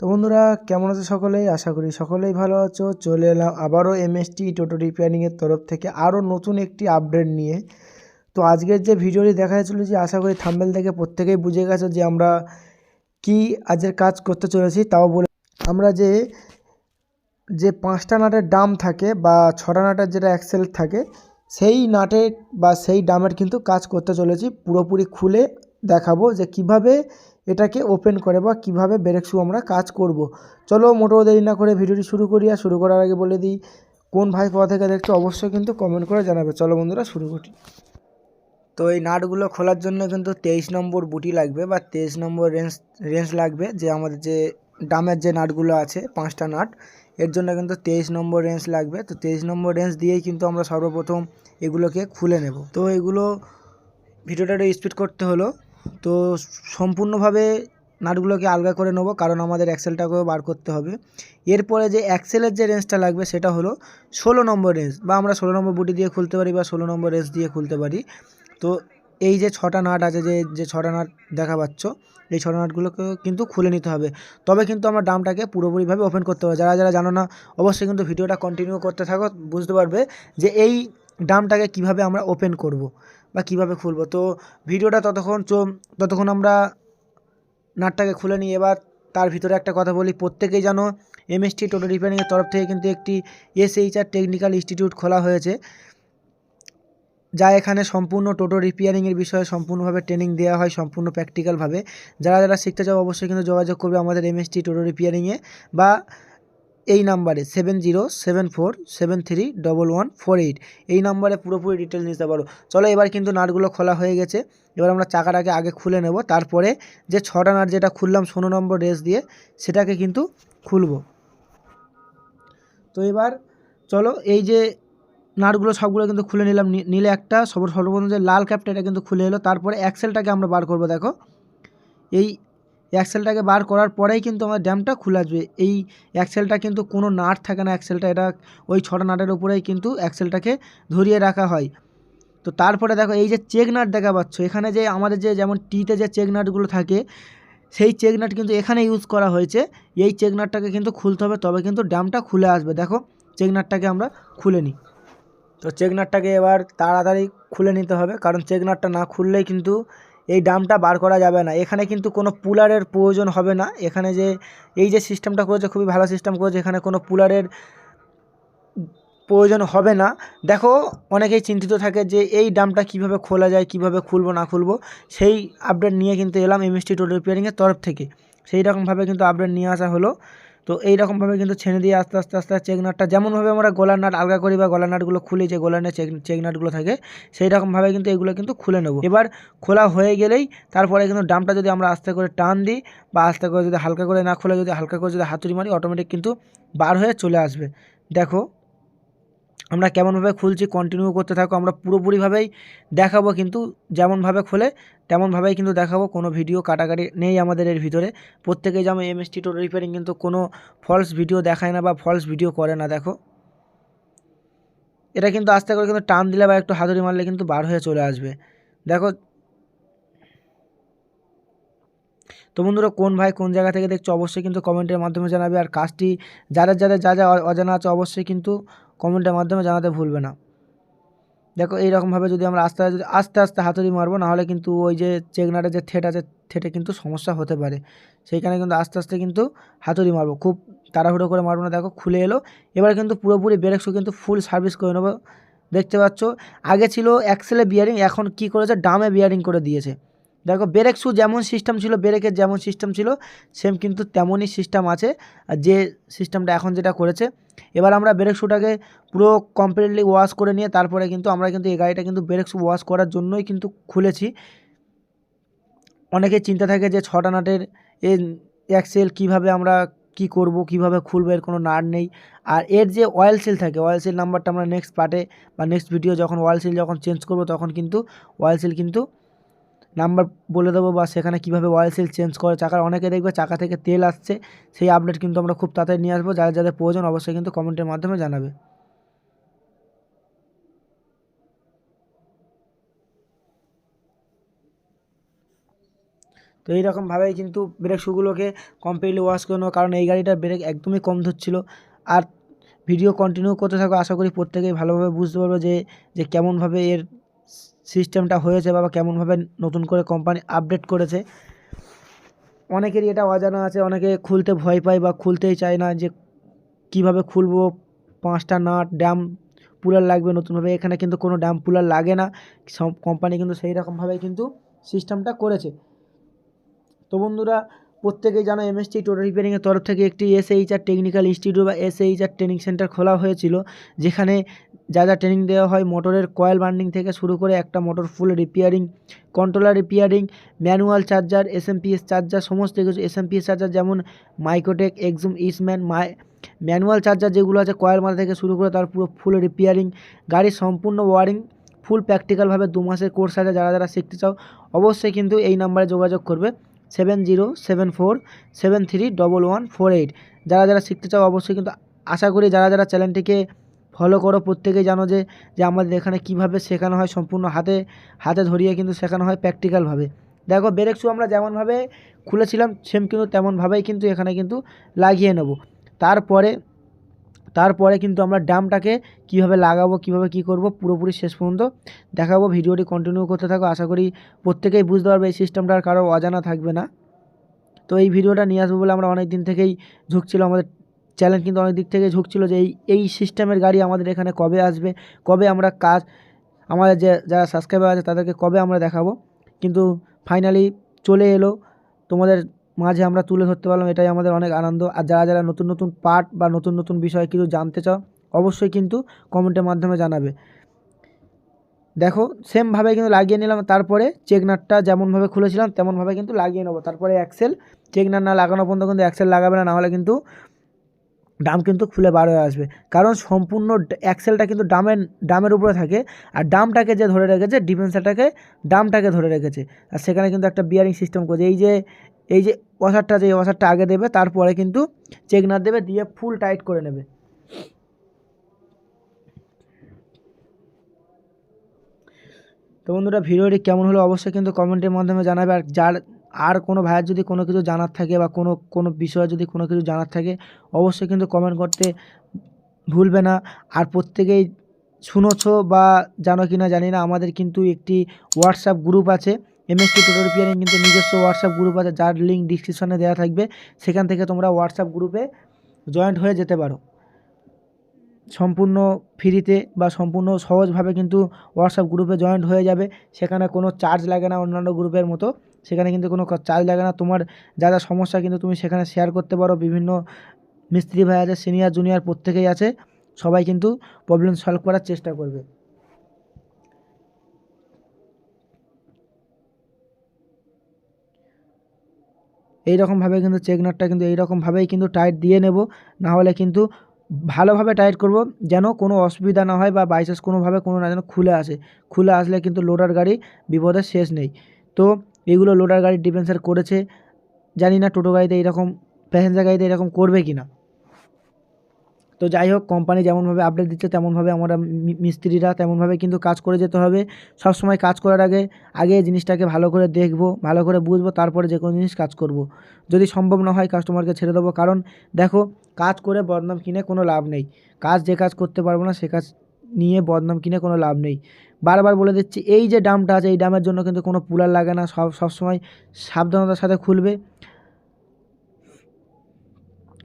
তো বন্ধুরা, কেমন আছো সকলেই? আশা করি সকলেই ভালো আছো। চলে এলাম আবারও এমএসটি টোটো রিপেয়ারিংয়ের তরফ থেকে আরও নতুন একটি আপডেট নিয়ে। তো আজকের যে ভিডিওটি দেখা যাচ্ছিল যে আশা করি থাম্বেল থেকে প্রত্যেকেই বুঝে গেছো যে আমরা কি আজের কাজ করতে চলেছি, তাও বলে আমরা যে যে পাঁচটা নাটের ডাম থাকে বা ছটা নাটের যেটা অ্যাক্সেল থাকে, সেই নাটের বা সেই ডামের কিন্তু কাজ করতে চলেছি। পুরোপুরি খুলে দেখাবো যে কীভাবে এটাকে ওপেন করে বা কীভাবে ব্রেক শু আমরা কাজ করব। চলো মোটেও দেরি না করে ভিডিওটি শুরু করি আর শুরু করার আগে বলে দিই, কোন ভাই কোথা থেকে দেখছ অবশ্যই কিন্তু কমেন্ট করে জানাবে। চলো বন্ধুরা শুরু করি। তো এই নাটগুলো খোলার জন্য কিন্তু তেইশ নম্বর বুটি লাগবে বা তেইশ নম্বর রেঞ্জ রেঞ্জ লাগবে যে আমাদের যে ডামের যে নাটগুলো আছে, পাঁচটা নাট, এর জন্য কিন্তু তেইশ নম্বর রেঞ্জ লাগবে। তো তেইশ নম্বর রেঞ্জ দিয়েই কিন্তু আমরা সর্বপ্রথম এগুলোকে খুলে নেব। তো এগুলো ভিডিওটা স্পিড করতে হলো। তো সম্পূর্ণভাবে নাটগুলোকে আলগা করে নেব, কারণ আমাদের অ্যাক্সেলটাকেও বার করতে হবে। এরপরে যে অ্যাক্সেলের যে রেঞ্জটা লাগবে, সেটা হলো ষোলো নম্বর রেঞ্জ বা আমরা ষোলো নম্বর বুটি দিয়ে খুলতে পারি বা ষোলো নম্বর রেঞ্জ দিয়ে খুলতে পারি। তো এই যে ছটা নাট আছে, যে যে ছটা নাট দেখা পাচ্ছ, এই ছটা নাটগুলোকে কিন্তু খুলে নিতে হবে। তবে কিন্তু আমরা ডামটাকে পুরোপুরিভাবে ওপেন করতে হবে। যারা যারা জানো না, অবশ্যই কিন্তু ভিডিওটা কন্টিনিউ করতে থাকো, বুঝতে পারবে যে এই ডামটাকে কীভাবে আমরা ওপেন করব বা কীভাবে খুলব? তো ভিডিওটা ততক্ষণ ততক্ষণ আমরা নাটটাকে খুলে নিই। এবার তার ভিতরে একটা কথা বলি, প্রত্যেকেই জানো এমএসটি টোটো রিপেয়ারিংয়ের তরফ থেকে কিন্তু একটি এসএইচআর টেকনিক্যাল ইনস্টিটিউট খোলা হয়েছে, যা এখানে সম্পূর্ণ টোটো রিপেয়ারিংয়ের বিষয়ে সম্পূর্ণভাবে ট্রেনিং দেওয়া হয়, সম্পূর্ণ প্র্যাকটিক্যালভাবে যারা যারা শিখতে চাও অবশ্যই কিন্তু যোগাযোগ করবে আমাদের এমএসটি টোটো রিপেয়ারিংয়ে বা এই নাম্বারে seven zero seven four seven three double one four eight. এই নাম্বারে পুরোপুরি ডিটেল নিতে পারো। চলো এবার কিন্তু নাটগুলো খোলা হয়ে গেছে। এবার আমরা চাকাটাকে আগে খুলে নেব। তারপরে যে ছটা নাট যেটা খুললাম ষোলো নম্বর রেস দিয়ে, সেটাকে কিন্তু খুলব। তো এবার চলো এই যে নাটগুলো সবগুলো কিন্তু খুলে নিলাম। নিলে একটা সব সর্বপ্রথম যে লাল ক্যাপটা এটা কিন্তু খুলে এলো। তারপরে অ্যাক্সেলটাকে আমরা বার করব, দেখো। এই অ্যাক্সেলটাকে বার করার পরেই কিন্তু আমার ড্যামটা খুলে আসবে। এই অ্যাক্সেলটা কিন্তু কোনো নাট থাকে না। অ্যাক্সেলটা এটা ওই ছটা নাটের উপরেই কিন্তু অ্যাক্সেলটাকে ধরিয়ে রাখা হয়। তো তারপরে দেখো, এই যে চেক নাট দেখা পাচ্ছ, এখানে যে আমাদের যে যেমন টিতে যে চেক নাটগুলো থাকে, সেই চেক নাট কিন্তু এখানে ইউজ করা হয়েছে। এই চেক নাটটাকে কিন্তু খুলতে হবে, তবে কিন্তু ড্যামটা খুলে আসবে। দেখো চেক নাটটাকে আমরা খুলে নিই। তো চেক নাটটাকে এবার তাড়াতাড়ি খুলে নিতে হবে, কারণ চেক নাটটা না খুললেই কিন্তু এই ডামটা বার করা যাবে না। এখানে কিন্তু কোনো পুলারের প্রয়োজন হবে না। এখানে যে, এই যে সিস্টেমটা করেছে, খুবই ভালো সিস্টেম করেছে, এখানে কোনো পুলারের প্রয়োজন হবে না। দেখো, অনেকেই চিন্তিত থাকে যে, এই ডামটা কীভাবে খোলা যায়, কীভাবে খুলবো, না খুলবো। সেই আপডেট নিয়ে কিন্তু এলাম এমএসটি টোটো রিপেয়ারিংয়ের তরফ থেকে। সেই রকমভাবে কিন্তু আপডেট নিয়ে আসা হলো। তো এইরকমভাবে কিন্তু ছেড়ে দিয়ে আস্তে আস্তে আস্তে চেক নাটটা যেমনভাবে আমরা গলার নাট আলগা করি বা গলার নাটগুলো খুলি যে গলার নাট চেক চেক নাটগুলো থাকে সেই রকমভাবে কিন্তু এগুলো কিন্তু খুলে নেব। এবার খোলা হয়ে গেলেই তারপরে কিন্তু ডামটা যদি আমরা আস্তে করে টান দিই বা আস্তে করে যদি হালকা করে না খুলে, যদি হালকা করে যদি হাতুড়ি মারি অটোমেটিক কিন্তু বার হয়ে চলে আসবে। দেখো আমরা কেমনভাবে খুলছি কন্টিনিউ করতে থাকো, আমরা পুরোপুরিভাবেই দেখাবো কিন্তু যেমনভাবে খোলে, তেমনভাবেই কিন্তু দেখাবো, কোনো ভিডিও কাটাকাটি নেই আমাদের এর ভিতরে। প্রত্যেকেই যেমন এমএসটি টোটো রিপেয়ারিং কিন্তু কোনো ফলস ভিডিও দেখায় না বা ফলস ভিডিও করে না, দেখো। এটা কিন্তু আস্তে করে কিন্তু টান দিলে বা একটু হাতুড়ি মারলে কিন্তু বার হয়ে চলে আসবে। দেখো। তো বন্ধুরা, কোন ভাই কোন জায়গা থেকে দেখছ অবশ্যই কিন্তু কমেন্টের মাধ্যমে জানাবে। আর কাজটি যাদের যাদের যা যা অজানা আছে অবশ্যই কিন্তু কমেন্টের মাধ্যমে জানাতে ভুলবে না। দেখো, এইরকমভাবে যদি আমরা আস্তে আস্তে আস্তে আস্তে হাতুড়ি মারবো নাহলে কিন্তু ওই যে চেকনাটা যে থেট আছে, থেটে কিন্তু সমস্যা হতে পারে। সেইখানে কিন্তু আস্তে আস্তে কিন্তু হাতুড়ি মারবো। খুব তাড়াহুড়ো করে মারবো না। দেখো, খুলে এলো। এবার কিন্তু পুরোপুরি ব্রেক শু কিন্তু ফুল সার্ভিস করে নেব। দেখতে পাচ্ছ, আগে ছিল অ্যাক্সেলে বিয়ারিং এখন কি করেছে? ডামে বিয়ারিং করে দিয়েছে। দেখো ব্রেক শু যেমন সিস্টেম ছিল ব্রেকের যেমন সিস্টেম ছিল সেম কিন্তু তেমনই সিস্টেম আছে। যে সিস্টেমটা এখন যেটা করেছে, এবার আমরা ব্রেক শুটাকে পুরো কমপ্লিটলি ওয়াশ করে নিয়ে, তারপরে কিন্তু আমরা কিন্তু এই গাড়িটা কিন্তু ব্রেক শু ওয়াশ করার জন্যই কিন্তু খুলেছি। অনেকে চিন্তা থাকে যে ছটা নাটের এ অ্যাক্সেল কীভাবে আমরা কি করব, কীভাবে খুলবো, এর কোনো নাট নেই। আর এর যে অয়েল সিল থাকে অয়েল সিল নাম্বারটা আমরা নেক্সট পার্টে বা নেক্সট ভিডিও যখন অয়েল সিল যখন চেঞ্জ করব, তখন কিন্তু অয়েল সিল কিন্তু নাম্বার বলে দেবো বা সেখানে কীভাবে অয়েল সিল চেঞ্জ করে চাকার, অনেকে দেখবে চাকা থেকে তেল আসছে, সেই আপডেট কিন্তু আমরা খুব তাড়াতাড়ি নিয়ে আসব যাদের যাদের প্রয়োজন অবশ্যই কিন্তু কমেন্টের মাধ্যমে জানাবে। তো এইরকমভাবেই কিন্তু ব্রেক শুগুলোকে কমপ্লিটলি ওয়াশ করে নেব, কারণ এই গাড়িটার ব্রেক একদমই কম ধরছিল। আর ভিডিও কন্টিনিউ করতে থাকো, আশা করি প্রত্যেকেই ভালোভাবে বুঝতে পারবে যে যে কেমনভাবে এর সিস্টেমটা হয়েছে বা কেমনভাবে নতুন করে কোম্পানি আপডেট করেছে। অনেকেরই এটা অজানা আছে, অনেকে খুলতে ভয় পায় বা খুলতেই চায় না যে কীভাবে খুলবো, পাঁচটা নাট ড্যাম পুলার লাগবে নতুনভাবে। এখানে কিন্তু কোনো ড্যাম পুলার লাগে না, সব কোম্পানি কিন্তু সেই রকমভাবেই কিন্তু সিস্টেমটা করেছে। তো বন্ধুরা প্রত্যেকেই জানো এমএসটি টোটো রিপেয়ারিংয়ের তরফ থেকে একটি এসএইচআর টেকনিক্যাল ইনস্টিটিউট বা এসএইচআর ট্রেনিং সেন্টার খোলা হয়েছিল, যেখানে যা যা ট্রেনিং দেওয়া হয় মোটরের কয়েল বার্নিং থেকে শুরু করে একটা motor full repairing controller repairing manual charger SMPS charger সমস্ত কিছু এসএমপিএস চার্জার যেমন মাইক্রোটেক এক্সুম ইসম্যান মাই ম্যানুয়াল চার্জার যেগুলো আছে কয়েল মাথা থেকে শুরু করে তার পুরো ফুল রিপেয়ারিং গাড়ির সম্পূর্ণ ওয়ারিং ফুল প্র্যাকটিক্যালভাবে দু মাসের কোর্স আছে, যারা যারা শিখতে চাও, অবশ্যই কিন্তু এই নাম্বারে যোগাযোগ করবে। Seven zero seven four seven three double one four eight. যারা যারা শিখতে চাও অবশ্যই কিন্তু আশা করি যারা যারা চ্যানেলটিকে ফলো করো, প্রত্যেকেই জানো যে যে আমাদের এখানে কীভাবে শেখানো হয় সম্পূর্ণ হাতে হাতে ধরিয়ে কিন্তু শেখানো হয় প্র্যাকটিক্যালভাবে দেখো ব্রেক শু আমরা যেমনভাবে খুলেছিলাম সেম কিন্তু তেমনভাবেই কিন্তু এখানে কিন্তু লাগিয়ে নেব। তারপরে তারপরে কিন্তু আমরা ড্যামটাকে কীভাবে লাগাবো, কীভাবে কী করব পুরোপুরি শেষ পর্যন্ত দেখাবো। ভিডিওটি কন্টিনিউ করতে থাকো। আশা করি প্রত্যেকেই বুঝতে পারবে এই সিস্টেমটা আর কারও অজানা থাকবে না। তো এই ভিডিওটা নিয়ে আসব বলে আমরা অনেক দিন থেকেই ঝুঁকছিল। আমাদের চ্যালেঞ্জ কিন্তু অনেক দিক থেকে ঝুঁকছিল যে এই এই সিস্টেমের গাড়ি আমাদের এখানে কবে আসবে, কবে আমরা কাজ, আমাদের যে, যারা সাবস্ক্রাইবার আছে তাদেরকে কবে আমরা দেখাবো। কিন্তু ফাইনালি চলে এলো তোমাদের মাঝে আমরা তুলে ধরতে পারলাম, এটাই আমাদের অনেক আনন্দ। আর যারা যারা নতুন নতুন পার্ট বা নতুন নতুন বিষয় কিছু জানতে চাও, অবশ্যই কিন্তু কমেন্টের মাধ্যমে জানাবে। দেখো সেমভাবে কিন্তু লাগিয়ে নিলাম, তারপরে চেকনাটটা যেমনভাবে খুলেছিলাম, তেমনভাবে কিন্তু লাগিয়ে নেব। তারপরে অ্যাক্সেল চেকনাট না লাগানো পর্যন্ত কিন্তু অ্যাক্সেল লাগাবে না, নাহলে কিন্তু ডাম কিন্তু খুলে বার হয়ে আসবে। কারণ সম্পূর্ণ অ্যাক্সেলটা কিন্তু ডামের ডামের উপরে থাকে। আর ডামটাকে যে ধরে রেখেছে ডিফেন্সারটাকে ডামটাকে ধরে রেখেছে। আর সেখানে কিন্তু একটা বিয়ারিং সিস্টেম করছে। এই যে এই যে ওয়াশারটা যে ওয়াশারটা আগে দেবে, তারপরে কিন্তু চেকনার দেবে, দিয়ে ফুল টাইট করে নেবে। তো বন্ধুরা, ভিডিওটি কেমন হলো অবশ্যই কিন্তু কমেন্টের মাধ্যমে জানাবে। আর যার আর কোনো ভাইয়ের যদি কোনো কিছু জানার থাকে বা কোনো কোনো বিষয়ে যদি কোনো কিছু জানার থাকে, অবশ্যই কিন্তু কমেন্ট করতে ভুলবে না। আর প্রত্যেকেই শুনোছো বা জানো কি না জানি না, আমাদের কিন্তু একটি হোয়াটসঅ্যাপ গ্রুপ আছে। এমএসটি টোটো রিপেয়ারিং কিন্তু নিজস্ব হোয়াটসঅ্যাপ গ্রুপ আছে, যার লিঙ্ক ডিসক্রিপশনে দেওয়া থাকবে। সেখান থেকে তোমরা হোয়াটসঅ্যাপ গ্রুপে জয়েন্ট হয়ে যেতে পারো। সম্পূর্ণ ফ্রিতে বা সম্পূর্ণ সহজভাবে কিন্তু হোয়াটসঅ্যাপ গ্রুপে জয়েন্ট হয়ে যাবে। সেখানে কোনো চার্জ লাগে না অন্যান্য গ্রুপের মতো। সেখানে কিন্তু কোনো চার্জ লাগে না। তোমার যা যা সমস্যা কিন্তু তুমি সেখানে শেয়ার করতে পারো। বিভিন্ন মিস্ত্রি ভাই আছে সিনিয়র জুনিয়র প্রত্যেকেই আছে। সবাই কিন্তু প্রবলেম সলভ করার চেষ্টা করবে। এইরকমভাবে কিন্তু চেক নাটটা কিন্তু এইরকমভাবেই কিন্তু টাইট দিয়ে নেব। না হলে কিন্তু ভালোভাবে টাইট করব, যেন কোনো অসুবিধা না হয় বা বাইচান্স কোনোভাবে কোনো না যেন খুলে আসে। খুলে আসলে কিন্তু লোডার গাড়ি বিপদের শেষ নেই। তো এগুলো লোডার গাড়ি ডিফেন্সার করেছে। জানি না টোটো গাড়িতে এরকম প্যাসেঞ্জার গাড়িতে এরকম করবে কি না তো যাই হোক কোম্পানি যেমনভাবে আপডেট দিচ্ছে, তেমনভাবে আমরা মিস্ত্রিরা তেমনভাবে কিন্তু কাজ করে যেতে হবে। সব সময় কাজ করার আগে আগে জিনিসটাকে ভালো করে দেখব, ভালো করে বুঝব, তারপরে যে কোনো জিনিস কাজ করব। যদি সম্ভব না হয় কাস্টমারকে ছেড়ে দেবো, কারণ দেখো, কাজ করে বদনাম কিনে কোনো লাভ নেই। কাজ যে কাজ করতে পারব না, সে কাজ নিয়ে বদনাম কিনে কোনো লাভ নেই। বারবার বলে দিচ্ছি, এই যে ডামটা আছে, এই ডামের জন্য কিন্তু কোনো পুলার লাগে না, সব, সবসময় সাবধানতার সাথে খুলবে।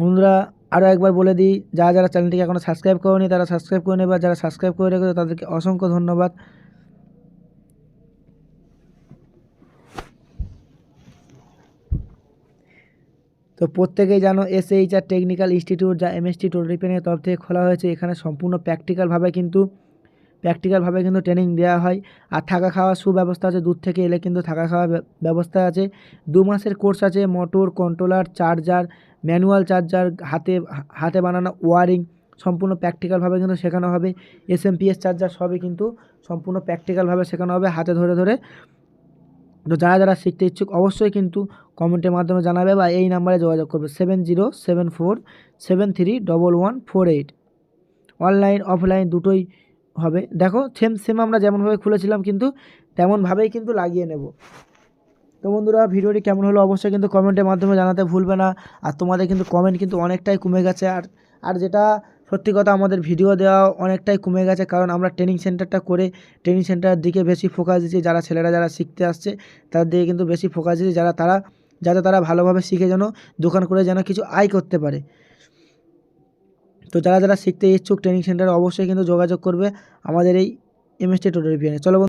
বন্ধুরা আরও একবার বলে দিই, যারা যারা চ্যানেলটিকে এখনও সাবস্ক্রাইব করেনি, তারা সাবস্ক্রাইব করে নেবে। যারা সাবস্ক্রাইব করে রেখেছে, তাদেরকে অসংখ্য ধন্যবাদ। তো প্রত্যেকেই জানো, এসএইচআর টেকনিক্যাল ইনস্টিটিউট, যা এমএসটি টোল রিপেয়ারিংয়ের তরফ থেকে খোলা হয়েছে, এখানে সম্পূর্ণ প্র্যাকটিক্যালভাবে কিন্তু প্র্যাকটিক্যালভাবে কিন্তু ট্রেনিং দেওয়া হয়। আর থাকা খাওয়ার সুব্যবস্থা আছে, দূর থেকে এলে কিন্তু থাকা খাওয়ার ব্যবস্থা আছে। দু মাসের কোর্স আছে motor controller charger manual charger হাতে হাতে বানানো ওয়ারিং সম্পূর্ণ প্র্যাকটিক্যালভাবে কিন্তু শেখানো হবে। এস এম চার্জার সবই কিন্তু সম্পূর্ণ প্র্যাকটিক্যালভাবে শেখানো হবে, হাতে ধরে ধরে। তো যারা যারা শিখতে ইচ্ছুক অবশ্যই কিন্তু কমেন্টের মাধ্যমে জানাবে বা এই নাম্বারে যোগাযোগ করবে। Seven zero seven four seven three double one four eight online offline দুটোই হবে। দেখো সেম সেম আমরা যেমনভাবে খুলেছিলাম কিন্তু তেমনভাবেই কিন্তু লাগিয়ে নেব। তো বন্ধুরা, ভিডিওটি কেমন হলো অবশ্যই কিন্তু কমেন্টের মাধ্যমে জানাতে ভুলবে না। আর তোমাদের কিন্তু কমেন্ট কিন্তু অনেকটাই কমে গেছে। আর আর যেটা সত্যি কথা, আমাদের ভিডিও দেওয়া অনেকটাই কমে গেছে। কারণ আমরা ট্রেনিং সেন্টারটা করে ট্রেনিং সেন্টারের দিকে বেশি ফোকাস দিচ্ছি। যারা ছেলেরা যারা শিখতে আসছে, তাদের দিকে কিন্তু বেশি ফোকাস দিচ্ছি। যারা তারা, যাতে তারা ভালোভাবে শিখে যেন, দোকান করে যেন কিছু আয় করতে পারে। তো যারা যারা শিখতে ইচ্ছুক ট্রেনিং সেন্টারে অবশ্যই কিন্তু যোগাযোগ করবে আমাদের এই এমএসটি টোটো রিপিয়ারে চলো